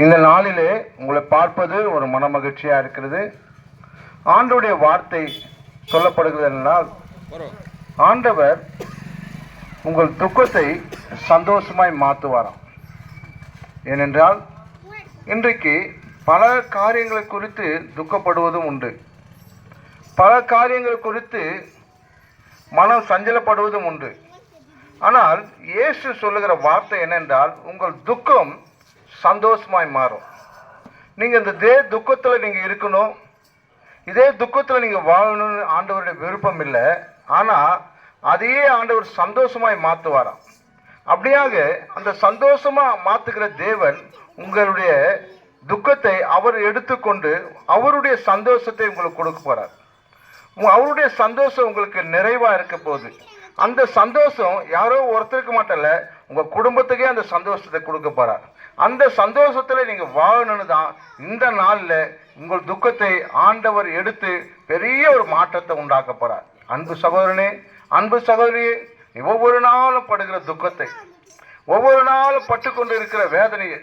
இந்த நாளிலே உங்களை பார்ப்பது ஒரு மன மகிழ்ச்சியா இருக்கிறது. ஆண்டவுடைய வார்த்தை சொல்லப்படுகிறது என்றால் ஆண்டவர் உங்கள் துக்கத்தை சந்தோஷமாய் மாற்றுவாராம் ஏனென்றால் இன்றைக்கு பல காரியங்களை குறித்து துக்கப்படுவதும் உண்டு. பல காரியங்கள் குறித்து மனம் சஞ்சலப்படுவதும் உண்டு. ஆனால் இயேசு சொல்லுகிற வார்த்தை என்னென்றால் உங்கள் துக்கம் சந்தோஷமாய் மாறும். நீங்கள் இந்த இதே துக்கத்தில் நீங்கள் இருக்கணும். இதே துக்கத்தில் நீங்கள் வாழணும்னு ஆண்டவருடைய விருப்பம் இல்லை. ஆனால் அதையே ஆண்டவர் சந்தோஷமாய் மாற்றுவாராம் அப்படியாக அந்த சந்தோஷமாக மாற்றுகிற தேவன் உங்களுடைய துக்கத்தை அவர் எடுத்துக்கொண்டு அவருடைய சந்தோஷத்தை உங்களுக்கு கொடுக்க போகிறார் அவருடைய சந்தோஷம் உங்களுக்கு நிறைவாக இருக்க போகுது. அந்த சந்தோஷம் யாரோ ஒருத்தருக்கு மட்டும் இல்லை உங்கள் குடும்பத்துக்கே அந்த சந்தோஷத்தை கொடுக்க போறார். அந்த சந்தோஷத்தில் நீங்கள் வாழணும்னு தான் இந்த நாளில் உங்கள் துக்கத்தை ஆண்டவர் எடுத்து பெரிய ஒரு மாற்றத்தை உண்டாக்க போகிறார் அன்பு சகோதரனே அன்பு சகோதரியே நீ ஒவ்வொரு நாளும் படுகிற துக்கத்தை ஒவ்வொரு நாளும் பட்டுக்கொண்டு இருக்கிற வேதனையை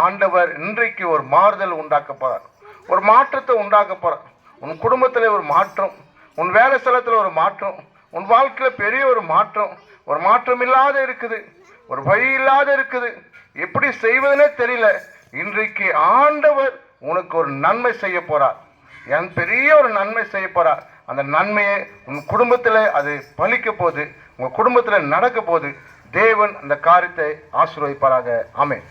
ஆண்டவர் இன்றைக்கு ஒரு மாறுதல் உண்டாக்க போகிறார் ஒரு மாற்றத்தை உண்டாக்க போகிறார் உன் குடும்பத்தில் ஒரு மாற்றம் உன் வேலை ஸ்தலத்தில் ஒரு மாற்றம் உன் வாழ்க்கையில் பெரிய ஒரு மாற்றம் ஒரு மாற்றம் இல்லாத இருக்குது ஒரு வழி இல்லாத இருக்குது. எப்படி செய்வதுனே தெரியல. இன்றைக்கு ஆண்டவர் உனக்கு ஒரு நன்மை செய்ய போறார். என் பெரிய ஒரு நன்மை செய்ய போறார். அந்த நன்மையை உன் குடும்பத்தில் அது பலிக்க போது உங்க குடும்பத்தில் நடக்க போது தேவன் அந்த காரியத்தை ஆசீர்வதிப்பாராக. ஆமென்.